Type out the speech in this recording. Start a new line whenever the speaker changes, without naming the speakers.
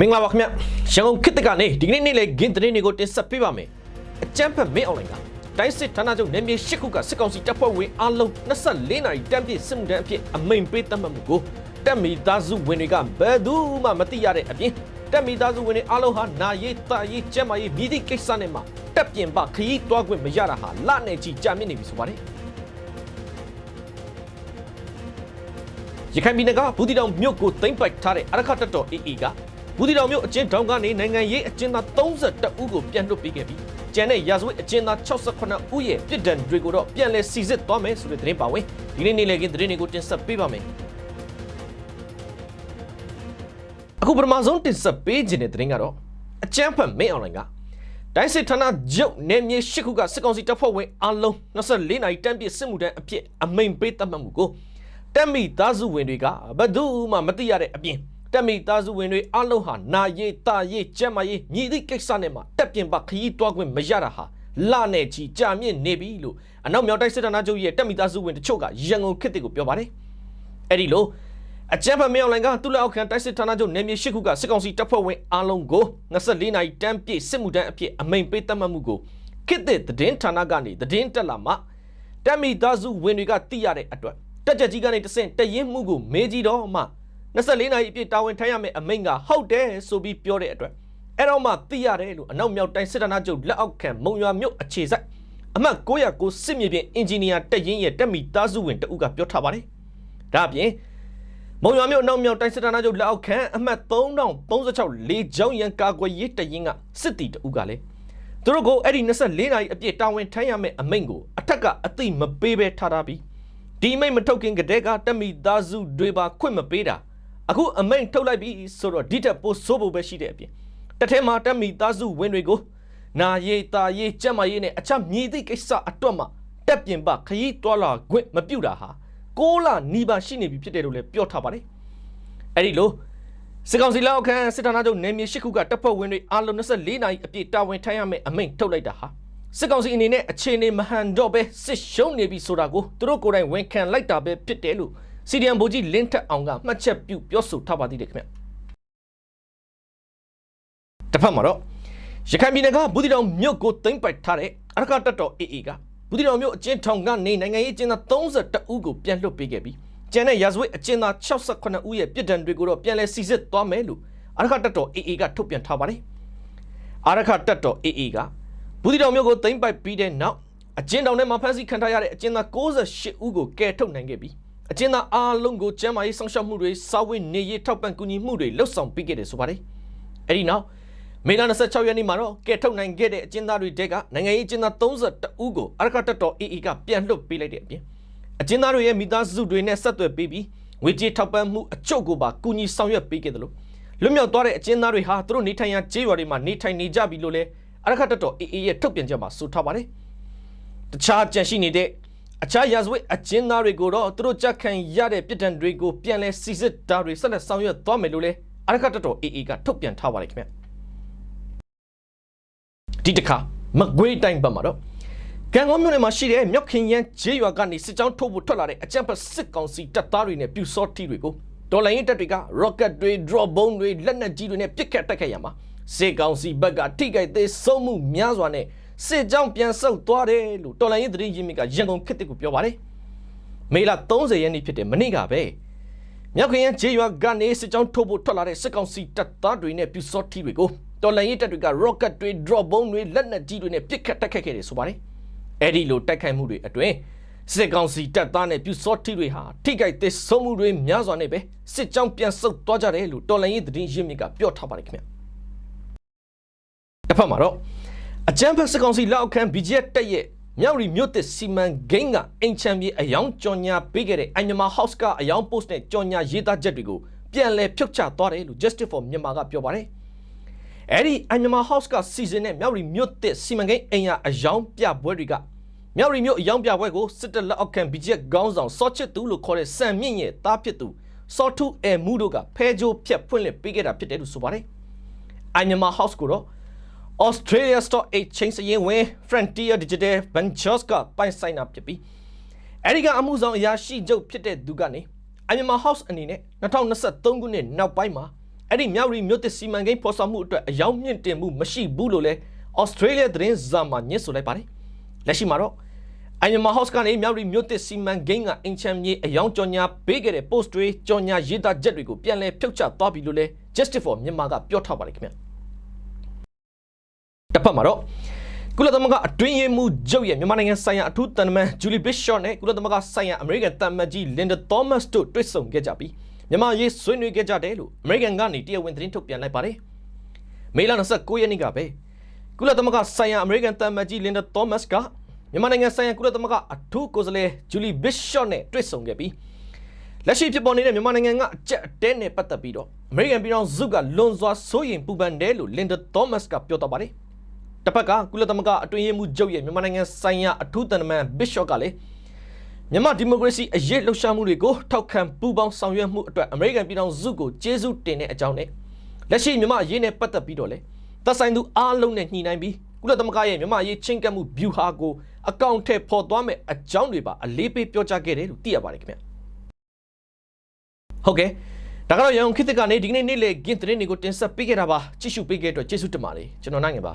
မင်္ဂလာပါခင်ဗျရန်ကုန်ခေတ်တကနေဒီကနေ့နေ့လေဂင်းသတင်းတွေကိုတင်ဆက်ပေးပါမယ်အကြမ်းဖက်မင်းအွန်လိုင်းကတိုင်းစစ်ဌာနချုပ်နယ်မြေ၈ခုကစစ်ကောင်စီတပ်ဖွဲ့ဝင်အလုံး24နာရီတန်းပြည့်စစ်မှုထမ်းအဖြစ်အမိန်ပေးသတ်မှတ်မှုကိုတက်မီသားစုဝင်တွေကဘယ်သူမှမသိရတဲ့အပြင်တက်မီသားစုဝင်တွေအလုံးဟာနာရေးတာရေးကျမ်းမာရေးမြည်သည့်ကိစ္စနဲ့မှတက်ပြင်ပခရီးတွားခွင့်မရတာဟာလနဲ့ချီကြာမြင့်နေပြီဆိုပါတယ်ရခိုင်ပြည်နယ်ကဘူးတီတောင်မြို့ကိုသိမ်းပိုက်ထားတဲ့အရခတ်တပ်တော် AA က ဘူးတီတောင်မြို့အကျဉ်းထောင်ကနေနိုင်ငံရေးအကျဉ်းသား32ဦးကိုပြန်လွှတ်ပေးခဲ့ပြီးကျန်တဲ့ရာဇဝတ်အကျဉ်းသား68ဦးရဲ့ပြည်ဒဏ်တွေကိုတော့ပြန်လည်စီစစ်သွားမယ်ဆိုတဲ့သတင်းပါဝင်ဒီနေ့နေ့လည်ကင်းသတင်းတွေကိုတင်ဆက်ပေးပါမယ်အခုပထမဆုံးတင်ဆက်ပေးခြင်းတဲ့သတင်းကတော့အကျန်းဖတ်မင်းအွန်လိုင်းကတိုင်းစစ်ဌာနချုပ်နယ်မြေ၈ခုကစစ်ကောင်စီတပ်ဖွဲ့ဝင်အလုံး24နာရီတန်းပြည့်စစ်မှုထမ်းအဖြစ်အမိန်ပေးသတ်မှတ်မှုကိုတက်မီသားစုဝင်တွေကဘယ်သူမှမသိရတဲ့အပြင် တက်မီသားစုဝင်တွေအလုံးဟာနာရေးတာရေးကျက်မရေးညီသည့်ကိစ္စနဲ့မှတက်ပြင်ပခရီးတွားခွင့်မရတာဟာလနဲ့ချီကြာမြင့်နေပြီလို့အနောက်မြောက်တိုင်းစစ်ဌာနချုပ်ရဲ့တက်မီသားစုဝင်တချို့ကရန်ကုန်ခေတ်တစ်ကိုပြောပါတယ်အဲ့ဒီလိုအကြမ်းဖက်မြောင်လိုင်ကသူ့လက်အောက်ခံတိုက်စစ်ဌာနချုပ်နယ်မြေ၈ခုကစစ်ကောင်စီတပ်ဖွဲ့ဝင်အားလုံးကို24နာရီတန်းပြည့်စစ်မှုတန်းအဖြစ်အမိန်ပေးသတ်မှတ်မှုကိုခေတ်သစ်သတင်းဌာနကနေသတင်းတက်လာမှတက်မီသားစုဝင်တွေကသိရတဲ့အတွက်တက်ကြက်ကြီးကနေတဆင့်တရင်မှုကိုမေးကြည့်တော့မှ 24နာရီအပြည့်တာဝန်ထမ်းရမယ့်အမိန့်ကဟုတ်တယ်ဆိုပြီးပြောတဲ့အတွက်အဲ့တော့မှသိရတယ်လို့အနောက်မြောက်တိုင်းစစ်ဌာနချုပ်လက်အောက်ခံမုံရွာမြို့အခြေစိုက်အမှတ်909စစ်မြေပြင်အင်ဂျင်နီယာတက်ရင်ရဲ့တက်မီသားစုဝင်တဦးကပြောထားပါတယ်ဒါအပြင်မုံရွာမြို့အနောက်မြောက်တိုင်းစစ်ဌာနချုပ်လက်အောက်ခံအမှတ်3036လေကြောင်းရန်ကာကွယ်ရေးတရင်ကစစ်တီတဦးကလည်းသူတို့ကိုအဲ့ဒီ24နာရီအပြည့်တာဝန်ထမ်းရမယ့်အမိန့်ကိုအထက်ကအသိမပေးဘဲထားထားပြီးဒီအမိန့်မထုတ်ခင်ကတည်းကတက်မီသားစုတွေပါခွင့်မပေးတာ အခုအမိန့်ထုတ်လိုက်ပြီဆိုတော့ဒီတက်ပို့ဆိုးဖို့ပဲရှိတဲ့အပြင်တစ်ထဲမှာတက်မီသားစုဝင်တွေကိုနာရေးတာရေးကြက်မရေးနဲ့အချက်မြည်သည့်ကိစ္စအတွက်မှတက်ပြင်ပခရီးတွာလာခွင့်မပြုတာဟာ6လနီးပါရှိနေပြီဖြစ်တယ်လို့လည်းပြောထားပါတယ်အဲ့ဒီလိုစစ်ကောင်စီလက်အောက်ခံစစ်ဌာနချုပ်နယ်မြေ၈ခုကတပ်ဖွဲ့ဝင်တွေအားလုံး24နာရီအပြည့်တာဝန်ထမ်းရမယ့်အမိန့်ထုတ်လိုက်တာဟာစစ်ကောင်စီအနေနဲ့အခြေအနေမဟန်တော့ပဲစစ်ရှုံးနေပြီဆိုတာကိုသူတို့ကိုယ်တိုင်ဝန်ခံလိုက်တာပဲဖြစ်တယ်လို့ စီဒီအမ်ဗိုလ်ကြီးလင်းထက်အောင်ကမှတ်ချက်ပြုပြောဆိုထားပါသေးတယ်ခင်ဗျတစ်ဖက်မှာတော့ရခိုင်ပြည်နယ်ကဘူးတီတောင်မြို့ကိုသိမ်းပိုက်ထားတဲ့အရကတပ်တော် AA ကဘူးတီတောင်မြို့အကျဉ်းထောင်ကနေနိုင်ငံရေးအကျဉ်းသား32ဦးကိုပြန်လွှတ်ပေးခဲ့ပြီးကျန်တဲ့ရာဇဝတ်အကျဉ်းသား68ဦးရဲ့ပြည်ဒဏ်တွေကိုတော့ပြန်လည်စီစစ်သွားမယ်လို့အရကတပ်တော် AA ကထုတ်ပြန်ထားပါတယ်အရကတပ်တော် AA ကဘူးတီတောင်မြို့ကိုသိမ်းပိုက်ပြီးတဲ့နောက်အကျဉ်းထောင်ထဲမှာဖမ်းဆီးခံထားရတဲ့အကျဉ်းသား68ဦးကိုကယ်ထုတ်နိုင်ခဲ့ပြီး အကျဉ်းသားအားလုံးကိုကျန်းမာရေးစောင့်ရှောက်မှုတွေစာဝတ်နေရေးထောက်ပံ့ကူညီမှုတွေလှုပ်ဆောင်ပေးခဲ့တယ်ဆိုပါတယ်အဲ့ဒီနောက်မေလ26ရက်နေ့မှာတော့ကဲထုတ်နိုင်ခဲ့တဲ့အကျဉ်းသားတွေတဲကနိုင်ငံရေးအကျဉ်းသား32ဦးကိုအရကတက်တော် AA ကပြန်လွှတ်ပေးလိုက်တဲ့အပြင်အကျဉ်းသားတွေရဲ့မိသားစုတွေနဲ့ဆက်သွယ်ပေးပြီးငွေကြေးထောက်ပံ့မှုအချုပ်ကိုပါကူညီဆောင်ရွက်ပေးခဲ့တယ်လို့လွတ်မြောက်သွားတဲ့အကျဉ်းသားတွေဟာသူတို့နေထိုင်ရာကျေးရွာတွေမှာနေထိုင်နေကြပြီလို့လည်းအရကတက်တော် AA ရဲ့ထုတ်ပြန်ချက်မှာဆိုထားပါတယ်တခြားကြန့်ရှိနေတဲ့ အခြားရာဇဝတ်အကျဉ်းသားတွေကိုတော့သူတို့ကြက်ခံရတဲ့ပြည်ဒဏ်တွေကိုပြန်လဲစီစစ်တာတွေဆက်လက်ဆောင်ရွက်သွားမယ်လို့လည်းအရကတက်တော် AA ကထုတ်ပြန်ထားပါတယ်ခင်ဗျာဒီတစ်ခါမကွေးတိုင်းဘက်မှာတော့ကံကောမြို့နယ်မှာရှိတဲ့မြောက်ခင်ရန်ဂျေးရွာကနေစစ်ကြောင်းထုတ်ဖို့ထွက်လာတဲ့အကြံဖက်စစ်ကောင်စီတပ်သားတွေနဲ့ပြူစောတီတွေကိုတော်လိုင်းရင်တပ်တွေက rocket တွေ drop bomb တွေလက်နက်ကြီးတွေနဲ့ပစ်ခတ်တိုက်ခိုက်ရမှာစစ်ကောင်စီဘက်ကထိခိုက်သေးဆုံးမှုများစွာနဲ့ စစ်ကြောင်းပြန်ဆုတ်သွားတယ်လို့တော်လိုင်းရင်သတင်းရင်းမြစ်ကရန်ကုန်ခေတ်တစ်ကိုပြောပါတယ်မေလ30ရက်နေ့ဖြစ်တဲ့မနေ့ကပဲမြောက်ခင်ရန်ဂျေးရွာကနေစစ်ကြောင်းထုတ်ဖို့ထွက်လာတဲ့စစ်ကောင်စီတပ်သားတွေနဲ့ပြူစောတီတွေကိုတော်လိုင်းရေးတပ်တွေက rocket တွေ drop bomb တွေလက်နက်ကြီးတွေနဲ့ပစ်ခတ်တိုက်ခိုက်ခဲ့တယ်ဆိုပါတယ်။အဲ့ဒီလိုတိုက်ခိုက်မှုတွေအတွင်းစစ်ကောင်စီတပ်သားနဲ့ပြူစောတိတွေဟာထိခိုက်သေးဆုံးမှုတွေများစွာနဲ့ပဲစစ်ကြောင်းပြန်ဆုတ်သွားကြတယ်လို့တော်လိုင်းရေးသတင်းရင်းမြစ်ကပြောထားပါတယ်ခင်ဗျ။တစ်ဖက်မှာတော့ အကြမ်းဖက်စစ်ကောင်စီလက်အောက်ခံ BGF တပ်ရဲ့မြောက်ရီမြို့သစ်စီမံကိန်းကအင်ချမ်ပြေအယောင်ကြော်ညာပေးခဲ့တဲ့အမြန်မာ house ကအယောင် post နဲ့ကြော်ညာရေးသားချက်တွေကိုပြန်လည်ဖြုတ်ချသွားတယ်လို့ Justice for Myanmar ကပြောပါတယ်။အဲ့ဒီအန်နမဟောက်စ်ကစီစဉ်တဲ့မြောက်ရီမြို့သစ်စီမံကိန်းအိမ်ယာအယောင်ပြပွဲတွေကမြောက်ရီမြို့အယောင်ပြပွဲကိုစစ်တပ်လက်အောက်ခံ BJP ခေါင်းဆောင်စောချစ်သူလို့ခေါ်တဲ့စံမြင့်ရဲ့တားဖြစ်သူစောထုအဲမှုတို့ကဖဲကြိုးဖြတ်ဖွင့်လှစ်ပေးခဲ့တာဖြစ်တယ်လို့ဆိုပါတယ်။အန်နမဟောက်စ်ကိုတော့ Australia Stock Exchange စရင်ဝင် Frontier Digital Ventures ကပိုင်ဆိုင်တာဖြစ်ပြီးအဲ့ဒီကအမှုဆောင်အရာရှိချုပ်ဖြစ်တဲ့သူကနေအမြန်မာ House အနေနဲ့2023ခုနှစ်နောက်ပိုင်းမှာအဲ့ဒီမြောက်ရီမြို့သစ်စီမံကိန်းဖော်ဆောင်မှုအတွက်အယောင်မြင့်တင်မှုမရှိဘူးလို့လည်းဩစတြေးလျသတင်းစာမှာညှစ်ဆိုလိုက်ပါတယ်လက်ရှိမှာတော့အန်ယမာဟော့စ်ကနေမြောက်ရီမြို့သစ်စီမံကိန်းကအင်ချမ်မြေအယောင်ကြော်ညာပေးခဲ့တဲ့ post တွေကြော်ညာရေးသားချက်တွေကိုပြန်လည်ဖြုတ်ချသွားပြီလို့လည်း Justice for Myanmar ကပြောထားပါတယ်ခင်ဗျ တစ်ဖက်မှာတော့ကုလသမဂ္ဂအတွင်းရေးမှူးချုပ်ရဲ့မြန်မာနိုင်ငံဆိုင်ရာအထူးတန်တမန်ဂျူလီဘစ်ရှော့နဲ့ကုလသမဂ္ဂဆိုင်ရာအမေရိကန်တန်မတ်ကြီးလင်ဒါသောမတ်တို့တွေ့ဆုံခဲ့ကြပြီးမြန်မာရေးဆွေးနွေးခဲ့ကြတယ်လို့အမေရိကန်ကနေတရားဝင်သတင်းထုတ်ပြန်လိုက်ပါတယ်မေလ29ရက်နေ့ကပဲကုလသမဂ္ဂဆိုင်ရာအမေရိကန်တန်မတ်ကြီးလင်ဒါသောမတ်ကမြန်မာနိုင်ငံဆိုင်ရာကုလသမဂ္ဂအထူးကိုယ်စားလှယ်ဂျူလီဘစ်ရှော့နဲ့တွေ့ဆုံခဲ့ပြီးလက်ရှိဖြစ်ပေါ်နေတဲ့မြန်မာနိုင်ငံကအကြက်အတဲနဲ့ပတ်သက်ပြီးတော့အမေရိကန်ပြည်ထောင်စုကလွန်စွာစိုးရိမ်ပူပန်တယ်လို့လင်ဒါသောမတ်ကပြောတော့ပါတယ် တစ်ဖက်ကကုလသမဂ္ဂအတွင်းရေးမှူးချုပ်ရဲ့မြန်မာနိုင်ငံဆိုင်ရာအထူးတန်တမန်ဘစ်ရှော့ကလည်းမြန်မာဒီမိုကရေစီအရေးလှုပ်ရှားမှုတွေကိုထောက်ခံပူးပေါင်းဆောင်ရွက်မှုအတွက်အမေရိကန်ပြည်ထောင်စုကိုကျေးဇူးတင်တဲ့အကြောင်းနဲ့လက်ရှိမြန်မာအရေးနဲ့ပတ်သက်ပြီးတော့လေသက်ဆိုင်သူအားလုံးနဲ့ညှိနှိုင်းပြီးကုလသမဂ္ဂရဲ့မြန်မာအရေးချင်းကပ်မှု view ဟာကိုအကောင့်ထဲပေါ်သွားမဲ့အကြောင်းတွေပါအလေးပေးပြောကြားခဲ့တယ်လို့သိရပါတယ်ခင်ဗျဟုတ်ကဲ့ဒါကတော့ရန်ကုန်ခေတ်သစ်ကနေဒီကနေ့နေ့လေဂင်းသတင်းတွေကိုတင်ဆက်ပေးခဲ့တာပါကြည့်ရှုပေးခဲ့တဲ့အတွက်ကျေးဇူးတင်ပါတယ်ကျွန်တော်နိုင်ငယ်ပါ